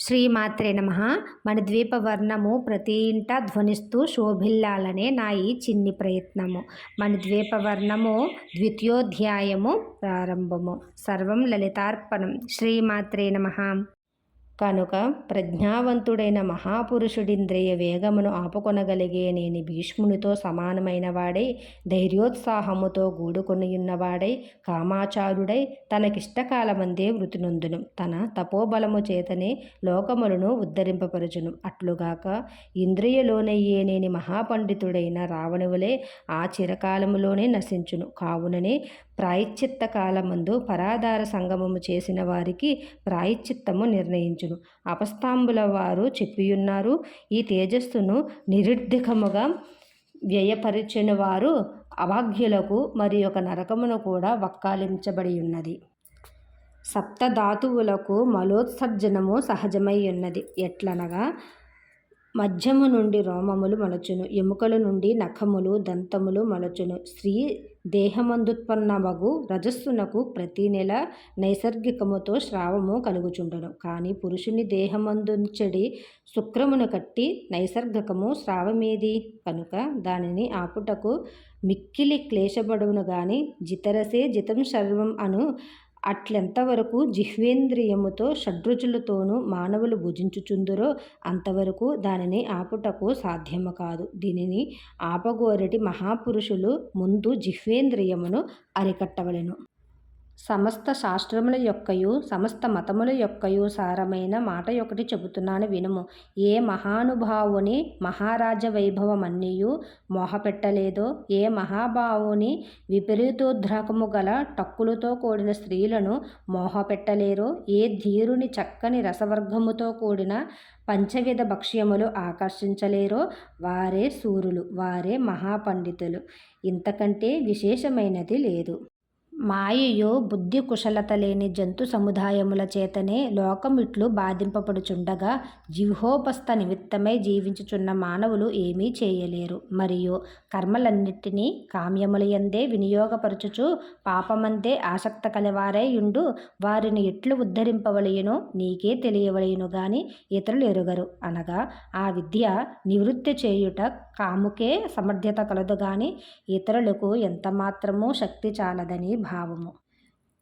శ్రీమాత్రే నమ. మన ద్వీపవర్ణము ప్రతి ఇంట ధ్వనిస్తూ శోభిల్లాలనే నా ఈ చిన్ని ప్రయత్నము. మన ద్వీపవర్ణము ద్వితీయోధ్యాయము ప్రారంభము. సర్వం లలితార్పణం. శ్రీమాత్రే నమ. కనుక ప్రజ్ఞావంతుడైన మహాపురుషుడింద్రియ వేగమును ఆపుకొనగలిగే నేను భీష్మునితో సమానమైన వాడై ధైర్యోత్సాహముతో గూడుకొనియున్నవాడై కామాచారుడై తనకిష్టకాలమందే మృతినొందును. తన తపోబలము చేతనే లోకములను ఉద్ధరింపపరచును. అట్లుగాక ఇంద్రియలోనయ్యే నేని మహాపండితుడైన రావణువులే ఆ చిరకాలములోనే నశించును. కావుననే ప్రాయశ్చిత్త కాలమందు పరాధార సంగమము చేసిన వారికి ప్రాయశ్చిత్తము నిర్ణయించును. అపస్తాంబుల వారు చెప్పియున్నారు ఈ తేజస్సును నిరుద్ధికముగా వ్యయపరిచిన వారు అభాగ్యులకు మరి ఒక నరకమును కూడా వక్కాలించబడి ఉన్నది సప్తధాతువులకు మలోత్సర్జనము సహజమై ఉన్నది. ఎట్లనగా మధ్యము నుండి రోమములు మలచును. ఎముకల నుండి నఖములు దంతములు మలచును. స్త్రీ దేహమందుత్పన్నమగు రజస్సునకు ప్రతి నెల నైసర్గికముతో స్రావము కలుగుచుండను. కానీ పురుషుని దేహమందుంచడి శుక్రమును కట్టి నైసర్గకము స్రావమేది కనుక దానిని ఆపుటకు మిక్కిలి క్లేశపడును గాని జితరసే జితం సర్వం అను అట్లెంతవరకు జిహ్వేంద్రియముతో షడ్రుచులతోనూ మానవులు భుజించుచుందురో అంతవరకు దానిని ఆపుటకు సాధ్యము కాదు. దీనిని ఆపగోరటి మహాపురుషులు ముందు జిహ్వేంద్రియమును అరికట్టవలెను. సమస్త శాస్త్రముల యొక్కయు సమస్త మతముల యొక్కయు సారమైన మాట ఒకటి చెబుతున్నాను వినుము. ఏ మహానుభావుని మహారాజ వైభవమన్నీయు మోహపెట్టలేదో ఏ మహాభావుని విపరీతోద్రాకము గల టక్కులతో కూడిన స్త్రీలను మోహపెట్టలేరో ఏ ధీరుని చక్కని రసవర్గముతో కూడిన పంచవిధ భక్ష్యములు ఆకర్షించలేరో వారే సూరులు వారే మహాపండితులు. ఇంతకంటే విశేషమైనది లేదు. మాయయు బుద్ధి కుశలత లేని జంతు సముదాయముల చేతనే లోకమిట్లు బాధింపబడుచుండగా జిహ్వోపస్థ నిమిత్తమై జీవించుచున్న మానవులు ఏమీ చేయలేరు. మరియు కర్మలన్నిటినీ కామ్యములయందే వినియోగపరచుచు పాపమందే ఆసక్త కలవారై ఉండు. వారిని ఎట్లు ఉద్ధరింపవలయునో నీకే తెలియవలయును గాని ఇతరులు ఎరుగరు. అనగా ఆ విద్య నివృత్తి చేయుట కాముకే సమర్థత కలదు గాని ఇతరులకు ఎంతమాత్రమూ శక్తి చాలదని భావము.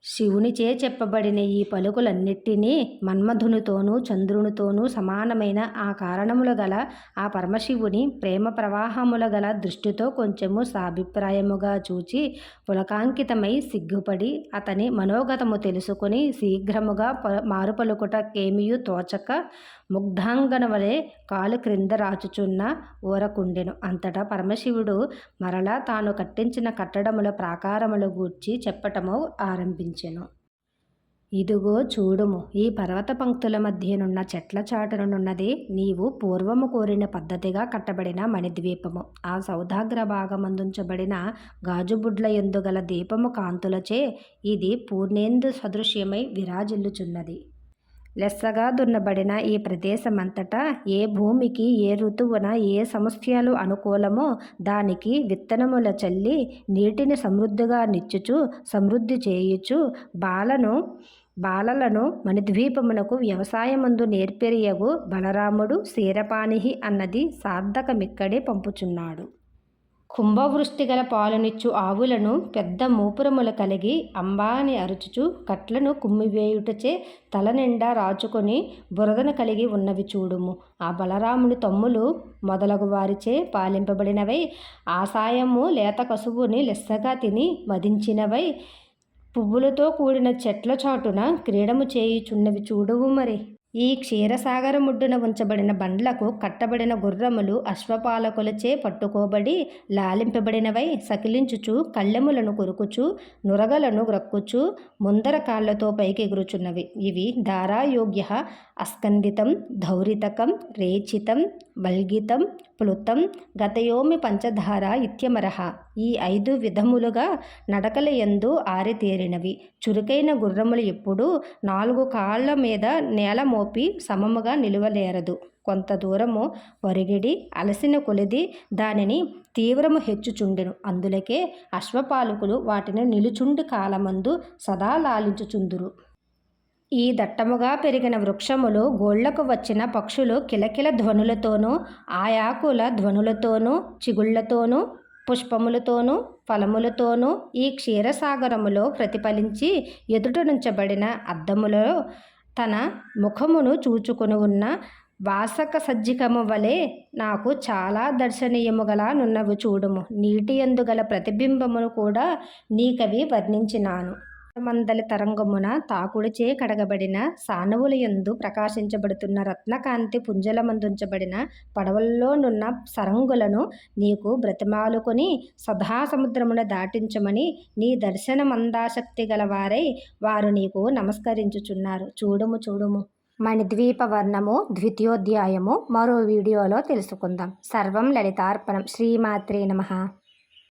శివునిచే చెప్పబడిన ఈ పలుకులన్నిటినీ మన్మధునితోనూ చంద్రునితోనూ సమానమైన ఆ కారణములు గల ఆ పరమశివుని ప్రేమ ప్రవాహముల గల దృష్టితో కొంచెము సాభిప్రాయముగా చూచి పులకాంకితమై సిగ్గుపడి అతని మనోగతము తెలుసుకుని శీఘ్రముగా మారుపలుకుట కేమియు తోచక ముగ్ధాంగన వలె కాలు క్రింద రాచుచున్న ఊరకుండెను. అంతటా పరమశివుడు మరలా తాను కట్టించిన కట్టడముల ప్రాకారముల గూర్చి చెప్పటము ఆరంభించెను ఇదిగో చూడుము ఈ పర్వత పంక్తుల మధ్యనున్న చెట్ల చాటునున్నది నీవు పూర్వము కోరిన పద్ధతిగా కట్టబడిన మణిద్వీపము. ఆ సౌధాగ్ర భాగమందుంచబడిన గాజుబుడ్ల ఎందుగల దీపము కాంతులచే ఇది పూర్ణేందు సదృశ్యమై విరాజిల్లుచున్నది. లెస్సగా దున్నబడిన ఈ ప్రదేశమంతటా ఏ భూమికి ఏ ఋతువున ఏ సమస్యలు అనుకూలమో దానికి విత్తనముల చల్లి నీటిని సమృద్ధిగా నిచ్చుచు సమృద్ధి చేయుచు బాలను బాలలను మణిద్వీపమునకు వ్యవసాయమందు నేర్పెరియగు బలరాముడు శీరపాణి అన్నది సార్థకమిక్కడే పంపుచున్నాడు. కుంభవృష్టి గల పాలనిచ్చు ఆవులను పెద్ద మూపురములు కలిగి అంబాని అరుచుచు కట్లను కుమ్మివేయుటచే తల నిండా రాచుకొని బురదను కలిగి ఉన్నవి చూడుము. ఆ బలరాముని తమ్ములు మొదలగు వారిచే పాలింపబడినవై ఆసాయము లేత కసువుని లెస్సగా తిని మదించినవై పువ్వులతో కూడిన చెట్ల చాటున క్రీడము చేయుచున్నవి చూడువు మరి. ఈ క్షీరసాగరముడ్డున ఉంచబడిన బండ్లకు కట్టబడిన గుర్రములు అశ్వపాలకులచే పట్టుకోబడి లాలింపబడినవై సకిలించుచు కళ్ళెములను కొరుకుచు నురగలను గ్రక్కుచు ముందర కాళ్ళతో పైకి ఎగురుచున్నవి. ఇవి ధారాయోగ్య అస్కందితం ధౌరితకం రేచితం బల్గితం ప్లుతం గతయోమి పంచధార ఇత్యమరహ. ఈ ఐదు విధములుగా నడకల ఎందు ఆరితేరినవి. చురుకైన గుర్రములు ఎప్పుడూ నాలుగు కాళ్ళ మీద నేల మోపి సమముగా నిలువలేరదు. కొంత దూరము వరిగిడి అలసిన కొలిది దానిని తీవ్రము హెచ్చుచుండెను. అందులకే అశ్వపాలకులు వాటిని నిలుచుండి కాలమందు సదా లాలించుచుందురు. ఈ దట్టముగా పెరిగిన వృక్షములు గోళ్ళకు వచ్చిన పక్షులు కిలకిల ధ్వనులతోనూ ఆయాకుల ధ్వనులతోనూ చిగుళ్ళతోనూ పుష్పములతోనూ ఫలములతోనూ ఈ క్షీరసాగరములో ప్రతిఫలించి ఎదుటనుంచబడిన అద్దములో తన ముఖమును చూచుకుని ఉన్న వాసక సజ్జికము వలె నాకు చాలా దర్శనీయముగల నున్నవి చూడుము. నీటి గల ప్రతిబింబమును కూడా నీకవి వర్ణించినాను. మందలి తరంగమున తాకుడిచే కడగబడిన సానవుల యందు ప్రకాశించబడుతున్న రత్నకాంతి పుంజలమందుంచబడిన పడవల్లోనున్న సరంగులను నీకు బ్రతిమాలుకొని సదా సముద్రమున దాటించమని నీ దర్శనమందాశక్తి గలవారై వారు నీకు నమస్కరించుచున్నారు. చూడుము చూడుము. మణిద్వీప వర్ణము ద్వితీయోధ్యాయము. మరో వీడియోలో తెలుసుకుందాం. సర్వం లలితార్పణం. శ్రీమాత్రే నమ.